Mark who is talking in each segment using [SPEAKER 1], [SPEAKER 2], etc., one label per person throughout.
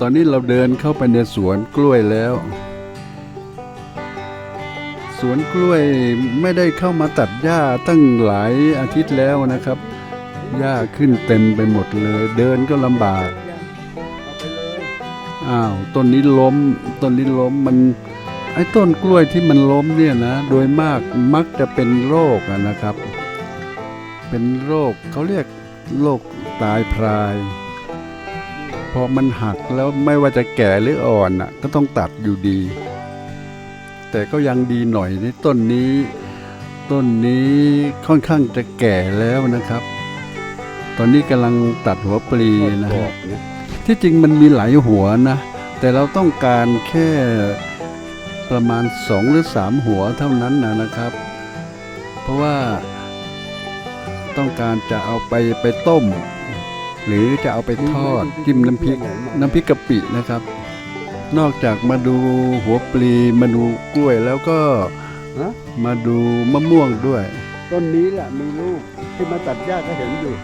[SPEAKER 1] ตอนนี้เราเดินเข้าไปในสวนกล้วยแล้ว สวนกล้วยไม่ได้เข้ามาตัดหญ้าตั้งหลายอาทิตย์แล้วนะครับ หญ้าขึ้นเต็มไปหมดเลย เดินก็ลำบาก อ้าวต้นนี้ล้ม ต้นนี้ล้มมันไอ้ต้นกล้วยที่มันล้มเนี่ยนะ โดยมากมักจะเป็นโรคนะครับ เป็นโรคเขาเรียกโรคตายพราย พอมันหักแล้วไม่ว่าจะแก่หรืออ่อนอะ ก็ต้องตัดอยู่ดี แต่ก็ยังดีหน่อยในต้นนี้ ต้นนี้ค่อนข้างจะแก่แล้วนะครับ ตอนนี้กำลังตัดหัวปลีนะฮะที่จริงมันมีหลายหัวนะ แต่เราต้องการแค่ประมาณสองหรือสามหัวเท่านั้นนะนะครับ เพราะว่าต้องการจะเอาไปไปต้ม หรือจะเอาไปทอดจิ้มน้ำพริกน้ำพริกกะปินะครับ นอกจากมาดูหัวปลีมาดูกล้วยแล้วก็
[SPEAKER 2] ฮะ
[SPEAKER 1] มาดูมะม่วงด้วย
[SPEAKER 2] ต้นนี้แหละมีลูกที่มาตัดหญ้าก็เห็นอยู่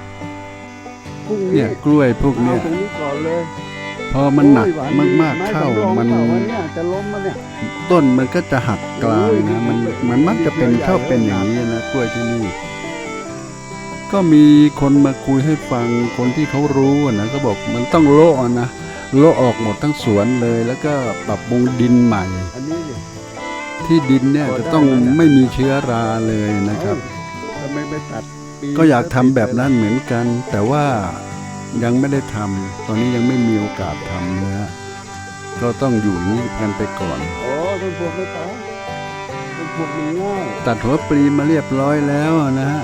[SPEAKER 2] พรุ่งนี้
[SPEAKER 1] เนี่ยกล้วยพวก
[SPEAKER 2] เอา
[SPEAKER 1] เนี้ย
[SPEAKER 2] ตรงนี้ก่อนเลย
[SPEAKER 1] พอมันหนัก
[SPEAKER 2] โอ้ยว
[SPEAKER 1] มากๆเข้า
[SPEAKER 2] ไสำรอง
[SPEAKER 1] มัน
[SPEAKER 2] เปล่าวะเนี่ยจะล้มมาเนี่ย
[SPEAKER 1] ต้นมันก็จะหักกลางนะมัน
[SPEAKER 2] โอ้ย
[SPEAKER 1] มันมักจะเป็น
[SPEAKER 2] มีเครือ
[SPEAKER 1] ชอบเป็นอย่างนี้นะกล้วยที่นี่ ก็มีคนมาคุยให้ฟังคนที่เขารู้อะนะก็บอกมันต้องโละนะโละออกหมดทั้งสวนเลย แล้วก็ปรับปรุงดินใหม่
[SPEAKER 2] อันนี้ดิ
[SPEAKER 1] ที่ดินเนี่ย
[SPEAKER 2] พอได้
[SPEAKER 1] จะต้อง
[SPEAKER 2] แล้วเนี่ย
[SPEAKER 1] ไม่มีเชื้อราเลยนะครับ
[SPEAKER 2] เอ้าทำไมไม่ตัดปี
[SPEAKER 1] ก็อยากทำแบบนั้นเหมือนกัน แต่ว่ายังไม่ได้ทำตอนนี้ยังไม่มีโอกาสทำนะฮะก็ต้องอยู่อย่างนี้กันไปก่อน
[SPEAKER 2] โอ้ต้นพวกไม่ตายต้นพวกมันง่าย
[SPEAKER 1] ตัดหัวปลีมาเรียบร้อยแล้วนะฮะ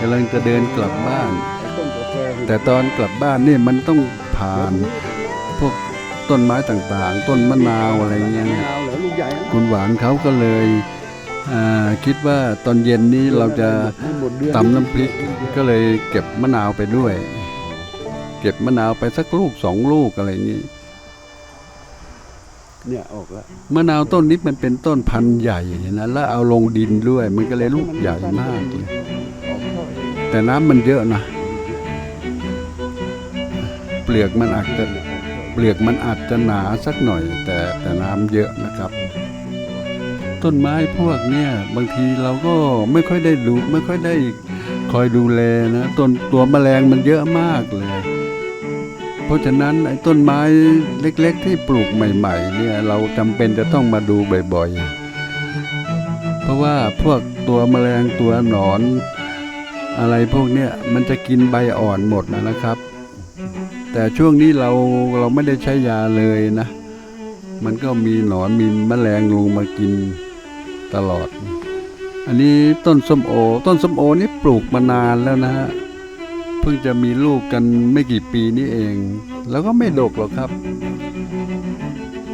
[SPEAKER 1] กำลังจะเดินกลับบ้าน
[SPEAKER 2] ไอ้ต้นกาแฟนี่
[SPEAKER 1] แต่ตอนกลับบ้านนี่มันต้องผ่านพวกต้นไม้ต่างๆ ต้นมะนาวอะไรเงี้ย
[SPEAKER 2] มะ
[SPEAKER 1] เนี่ย
[SPEAKER 2] นาวเหรอลูกใหญ่นะ
[SPEAKER 1] คุณหวานเขาก็เลยอ่าคิดว่าตอนเย็นนี้เราจะ
[SPEAKER 2] ไม่หมดเดือน
[SPEAKER 1] ตำน้ำพริกก็เลยเก็บมะนาวไปด้วย เก็บมะนาวไปสักลูกสองลูกอะไรอย่างนี้
[SPEAKER 2] เนี่ยออกแล้ว
[SPEAKER 1] มะนาวต้นนี้มันเป็นต้นพันธุ์ใหญ่นะแล้วเอาลงดินด้วย มันก็เลยลูกใหญ่มากเลย
[SPEAKER 2] ออกช่อเอง
[SPEAKER 1] แต่น้ำมันเยอะนะ เปลือกมันอาจจะเปลือกมันอาจจะหนาสักหน่อย แต่แต่น้ำเยอะนะครับ ต้นไม้พวกเนี้ยบางทีเราก็ไม่ค่อยได้ดูไม่ค่อยได้คอยดูแลนะต้นตัวแมลงมันเยอะมากเลย เพราะฉะนั้นไอ้ต้นไม้เล็ก ๆ ที่ปลูกใหม่ ๆ เนี่ยเราจำเป็นจะต้องมาดูบ่อยๆ เพราะว่าพวกตัวแมลงตัวหนอน อะไรพวกเนี้ยมันจะกินใบอ่อนหมดนะนะครับ แต่ช่วงนี้เราเราไม่ได้ใช้ยาเลยนะ มันก็มีหนอนมีแมลงลงมากินตลอด อันนี้ต้นส้มโอ ต้นส้มโอนี่ปลูกมานานแล้วนะฮะเพิ่งจะมีลูกกันไม่กี่ปีนี้เอง แล้วก็ไม่ดกหรอกครับ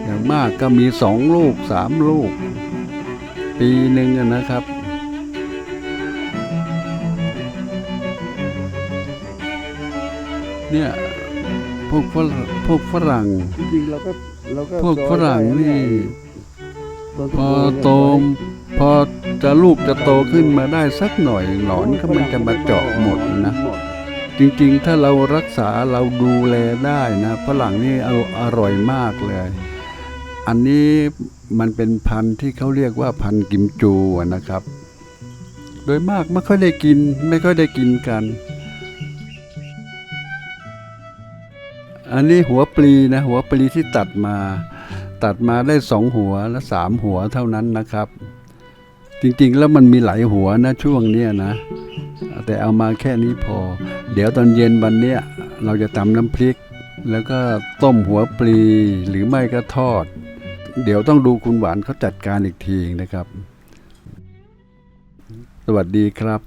[SPEAKER 1] อย่างมากก็มีสองลูกสามลูก ปีหนึ่งนะครับ เนี่ยพวกฝรั่งพวกฝรั่ง
[SPEAKER 2] จริงๆเราก็เราก็
[SPEAKER 1] พวกฝรั่งนี่
[SPEAKER 2] ต้น
[SPEAKER 1] พอ
[SPEAKER 2] มะม่วง
[SPEAKER 1] โตมพอจะลูกจะโตขึ้นมาได้สักหน่อยหนอนก็มันจะมาเจาะหมดนะ
[SPEAKER 2] หมด
[SPEAKER 1] จริงๆ ถ้าเรารักษาเราดูแลได้นะฝรั่งนี่อรอร่อยมากเลย อันนี้มันเป็นพันธุ์ที่เขาเรียกว่าพันธุ์กิมจูอะนะครับ โดยมากไม่ค่อยได้กินไม่ค่อยได้กินกัน อันนี้หัวปลีนะหัวปลีที่ตัดมา ตัดมาได้สองหัวและสามหัวเท่านั้นนะครับ จริงๆแล้วมันมีหลายหัวนะช่วงเนี้ยนะ แต่เอามาแค่นี้พอ เดี๋ยวตอนเย็นวันเนี้ยเราจะตำน้ำพริก แล้วก็ต้มหัวปลีหรือไม่ก็ทอด เดี๋ยวต้องดูคุณหวานเขาจัดการอีกทีนะครับ สวัสดีครับ